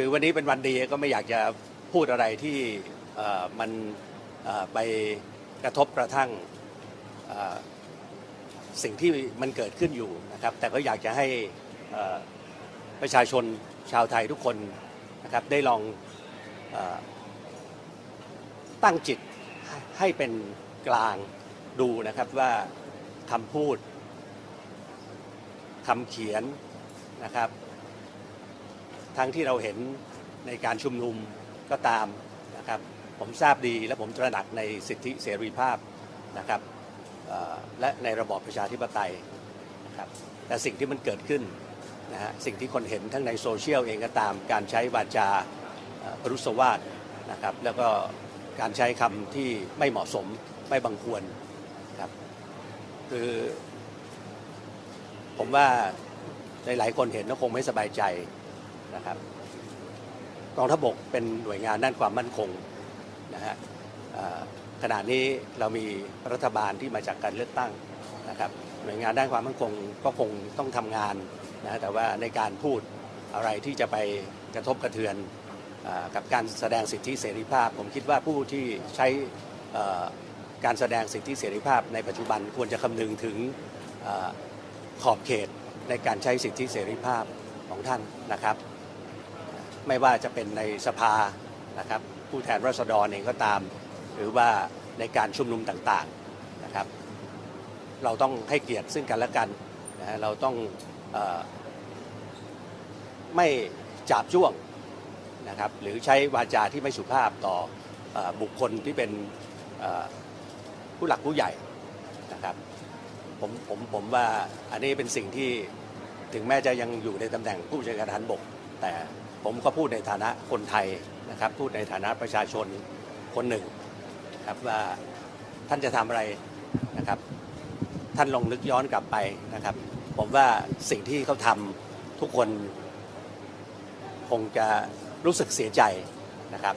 คือวันนี้เป็นวันดีก็ไม่อยากจะพูดอะไรที่มันไปกระทบกระทั่งสิ่งที่มันเกิดขึ้นอยู่นะครับ แต่ก็อยากจะให้ประชาชนชาวไทยทุกคนนะครับได้ลองอตั้งจิตให้เป็นกลางดูนะครับว่าคำพูดคำเขียนนะครับ ทั้งที่เราเห็นในการชุมนุมก็ตามนะครับผมทราบดีและผมตระหนักในสิทธิเสรีภาพนะครับและในระบอบประชาธิปไตยนะครับแต่สิ่งที่มันเกิดขึ้นนะฮะสิ่งที่คนเห็นทั้งในโซเชียลเองก็ตาม การใช้วาจาเอ่อพรุษวาทนะครับแล้วก็การใช้คำที่ไม่เหมาะสมไม่บังควรครับคือผมว่าหลายๆคนเห็นก็คงไม่สบายใจ นะครับกองทัพบกเป็นหน่วยงานด้านความมั่นคงนะฮะขณะนี้เรามีรัฐบาลที่มาจากการเลือกตั้งนะครับหน่วยงานด้านความมั่นคงก็คงต้องทำงานนะแต่ว่าในการพูดอะไรที่จะไปกระทบกระเทือนอกับการแสดงสิทธิเสรีภาพ ผมคิดว่าผู้ที่ใช้การแสดงสิทธิเสรีภาพ ในปัจจุบันควรจะคำนึงถึงอขอบเขตในการใช้สิทธิเสรีภาพของท่านนะครับ ไม่ว่าจะเป็นในสภานะครับผู้แทนราษฎรเองก็ตาม หรือว่าในการชุมนุมต่างๆนะครับ เราต้องให้เกียรติซึ่งกันและกันนะฮะเราต้องออไม่จับจ้วงนะครับหรือใช้วาจาที่ไม่สุภาพต่ออบุคคลที่เป็นผู้หลักผู้ใหญ่นะครับผมผมผมว่าอันนี้เป็นสิ่งที่ถึงแม้จะยังอยู่ในตำแหน่งผู้บัญชาการทหารบกแต่ ผมก็พูดในฐานะคนไทยนะครับ พูดในฐานะประชาชนคนหนึ่งครับว่าท่านจะทำอะไรนะครับ ท่านลองนึกย้อนกลับไปนะครับ ผมว่าสิ่งที่เขาทำทุกคน คงจะรู้สึกเสียใจนะครับ